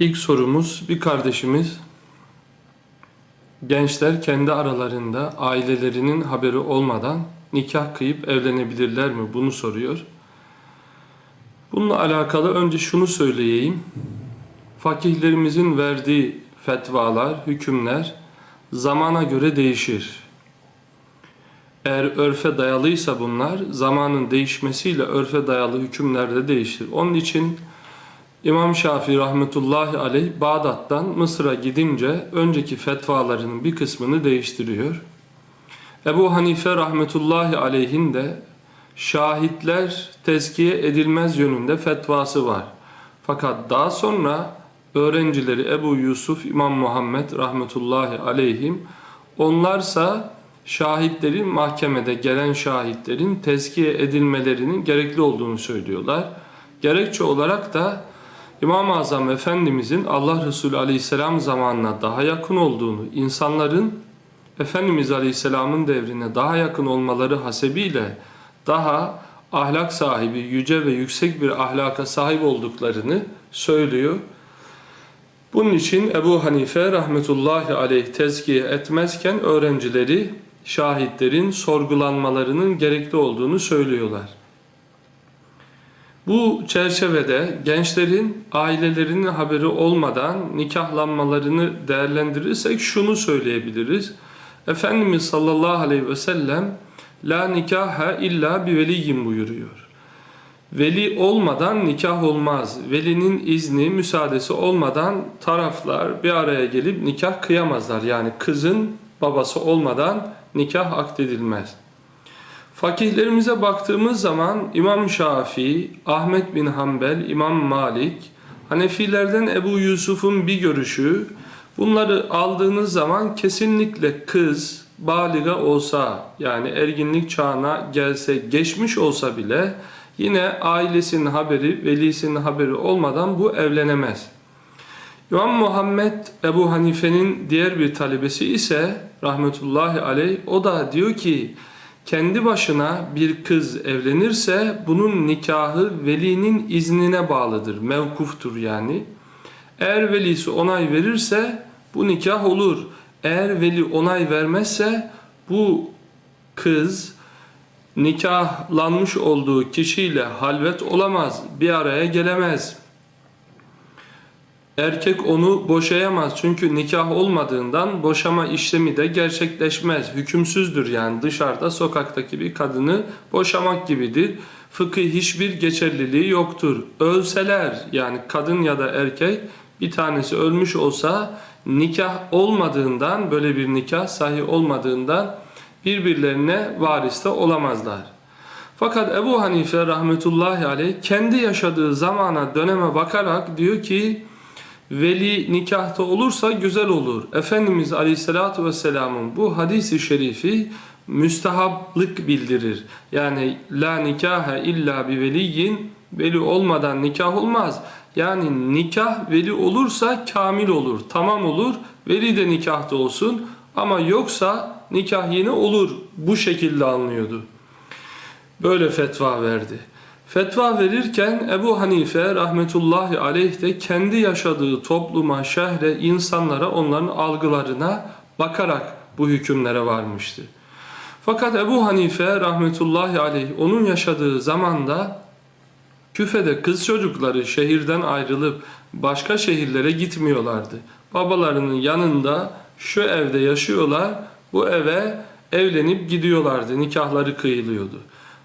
İlk sorumuz bir kardeşimiz gençler kendi aralarında ailelerinin haberi olmadan nikah kıyıp evlenebilirler mi? Bunu soruyor. Bununla alakalı önce şunu söyleyeyim. Fakihlerimizin verdiği fetvalar, hükümler zamana göre değişir. Eğer örfe dayalıysa bunlar zamanın değişmesiyle örfe dayalı hükümler de değişir. Onun için İmam Şafii rahmetullahi aleyh Bağdat'tan Mısır'a gidince önceki fetvalarının bir kısmını değiştiriyor. Ebu Hanife rahmetullahi aleyhin de şahitler tezkiye edilmez yönünde fetvası var. Fakat daha sonra öğrencileri Ebu Yusuf İmam Muhammed rahmetullahi aleyhim onlarsa şahitlerin mahkemede gelen şahitlerin tezkiye edilmelerinin gerekli olduğunu söylüyorlar. Gerekçe olarak da İmam-ı Azam Efendimizin Allah Resulü Aleyhisselam zamanına daha yakın olduğunu, insanların Efendimiz Aleyhisselam'ın devrine daha yakın olmaları hasebiyle daha ahlak sahibi, yüce ve yüksek bir ahlaka sahip olduklarını söylüyor. Bunun için Ebu Hanife rahmetullahi aleyh tezkiye etmezken öğrencileri şahitlerin sorgulanmalarının gerekli olduğunu söylüyorlar. Bu çerçevede gençlerin ailelerinin haberi olmadan nikahlanmalarını değerlendirirsek şunu söyleyebiliriz. Efendimiz sallallahu aleyhi ve sellem la nikaha illa bir veliyyin buyuruyor. Veli olmadan nikah olmaz. Velinin izni, müsaadesi olmadan taraflar bir araya gelip nikah kıyamazlar. Yani kızın babası olmadan nikah akdedilmez. Fakihlerimize baktığımız zaman İmam Şafii, Ahmet bin Hanbel, İmam Malik, Hanefilerden Ebu Yusuf'un bir görüşü, bunları aldığınız zaman kesinlikle kız baliga olsa yani erginlik çağına gelse geçmiş olsa bile yine ailesinin haberi, velisinin haberi olmadan bu evlenemez. İmam Muhammed Ebu Hanife'nin diğer bir talebesi ise rahmetullahi aleyh o da diyor ki kendi başına bir kız evlenirse bunun nikahı velinin iznine bağlıdır. Mevkuftur yani. Eğer velisi onay verirse bu nikah olur. Eğer veli onay vermezse bu kız nikahlanmış olduğu kişiyle halvet olamaz, bir araya gelemez. Erkek onu boşayamaz çünkü nikah olmadığından boşama işlemi de gerçekleşmez. Hükümsüzdür yani dışarıda sokaktaki bir kadını boşamak gibidir. Fıkıh hiçbir geçerliliği yoktur. Ölseler yani kadın ya da erkek bir tanesi ölmüş olsa nikah olmadığından böyle bir nikah sahih olmadığından birbirlerine varis de olamazlar. Fakat Ebu Hanife rahmetullahi aleyh kendi yaşadığı zamana döneme bakarak diyor ki veli nikahta olursa güzel olur. Efendimiz Aleyhisselatü Vesselam'ın bu hadisi şerifi müstehaplık bildirir. Yani la nikaha illa bi veliyin veli olmadan nikah olmaz. Yani nikah veli olursa kamil olur, tamam olur. Veli de nikahta olsun ama yoksa nikah yine olur. Bu şekilde anlıyordu. Böyle fetva verdi. Fetva verirken Ebu Hanife rahmetullahi aleyh de kendi yaşadığı topluma, şehre, insanlara, onların algılarına bakarak bu hükümlere varmıştı. Fakat Ebu Hanife rahmetullahi aleyh onun yaşadığı zamanda küfede kız çocukları şehirden ayrılıp başka şehirlere gitmiyorlardı. Babalarının yanında şu evde yaşıyorlar, bu eve evlenip gidiyorlardı, nikahları kıyılıyordu.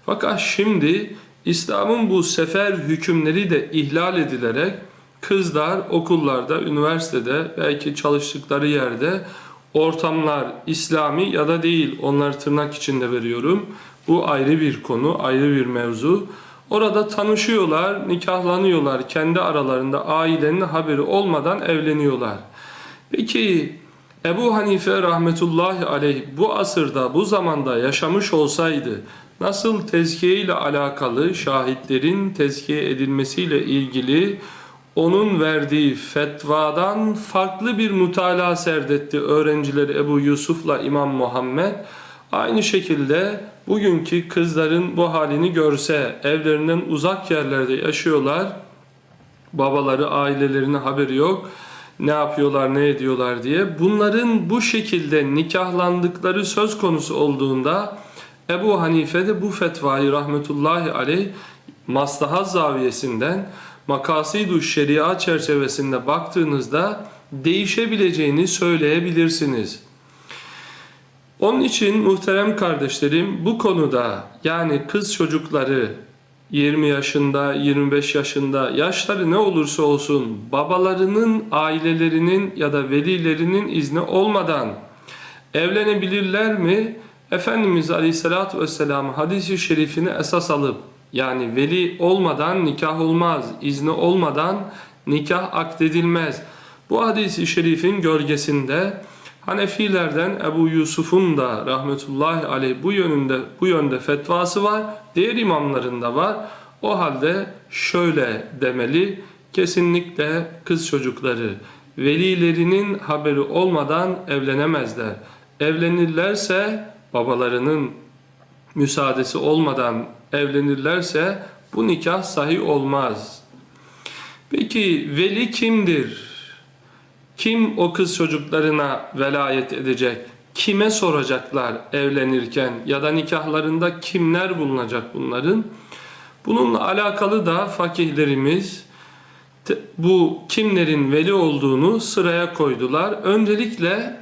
Fakat şimdi İslam'ın bu sefer hükümleri de ihlal edilerek kızlar okullarda, üniversitede, belki çalıştıkları yerde ortamlar İslami ya da değil onları tırnak içinde veriyorum. Bu ayrı bir konu, ayrı bir mevzu. Orada tanışıyorlar, nikahlanıyorlar. Kendi aralarında ailenin haberi olmadan evleniyorlar. Peki Ebu Hanife rahmetullahi aleyh bu asırda, bu zamanda yaşamış olsaydı nasıl tezkiye ile alakalı şahitlerin tezkiye edilmesiyle ilgili onun verdiği fetvadan farklı bir mutala serdetti öğrencileri Ebu Yusuf'la İmam Muhammed. Aynı şekilde bugünkü kızların bu halini görse, evlerinden uzak yerlerde yaşıyorlar, babaları, ailelerinin haberi yok. Ne yapıyorlar, ne ediyorlar diye. Bunların bu şekilde nikahlandıkları söz konusu olduğunda Ebu Hanife de bu fetvayı rahmetullahi aleyh maslahat zaviyesinden makasidu şeria çerçevesinde baktığınızda değişebileceğini söyleyebilirsiniz. Onun için muhterem kardeşlerim bu konuda yani kız çocukları 20 yaşında, 25 yaşında yaşları ne olursa olsun babalarının, ailelerinin ya da velilerinin izni olmadan evlenebilirler mi? Efendimiz Aleyhisselatü Vesselam hadisi şerifini esas alıp yani veli olmadan nikah olmaz, izni olmadan nikah akdedilmez. Bu hadisi şerifin gölgesinde Hanefilerden Ebu Yusuf'un da rahmetullahi aleyh bu yönünde bu yönde fetvası var. Diğer imamların da var. O halde şöyle demeli. Kesinlikle kız çocukları velilerinin haberi olmadan evlenemezler. Evlenirlerse babalarının müsaadesi olmadan evlenirlerse bu nikah sahih olmaz. Peki veli kimdir? Kim o kız çocuklarına velayet edecek? Kime soracaklar evlenirken ya da nikahlarında kimler bulunacak bunların? Bununla alakalı da fakihlerimiz bu kimlerin veli olduğunu sıraya koydular. Öncelikle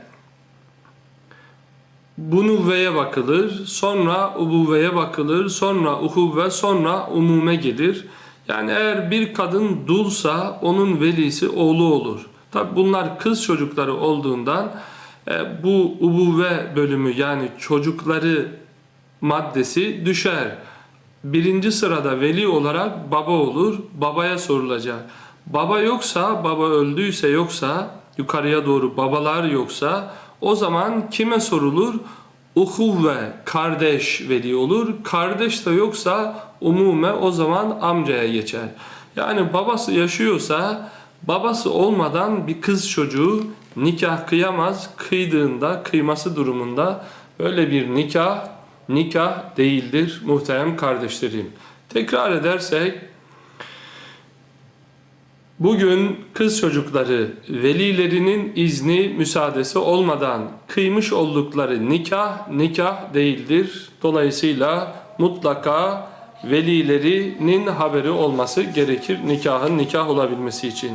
bunuvveye bakılır, sonra ubuvveye bakılır, sonra uhuvve, sonra umume gelir. Yani eğer bir kadın dulsa onun velisi oğlu olur. Tabi bunlar kız çocukları olduğundan e, bu ubuvve bölümü yani çocukları maddesi düşer. Birinci sırada veli olarak baba olur, babaya sorulacak. Baba yoksa, baba öldüyse yoksa, yukarıya doğru babalar yoksa o zaman kime sorulur? Uhuvve, kardeş veli olur. Kardeş de yoksa umume o zaman amcaya geçer. Yani babası yaşıyorsa babası olmadan bir kız çocuğu nikah kıyamaz. Kıydığında, kıyması durumunda böyle bir nikah nikah değildir muhterem kardeşlerim. Tekrar edersek Bugün kız çocukları velilerinin izni müsaadesi olmadan kıymış oldukları nikah nikah değildir. Dolayısıyla mutlaka velilerinin haberi olması gerekir nikahın nikah olabilmesi için.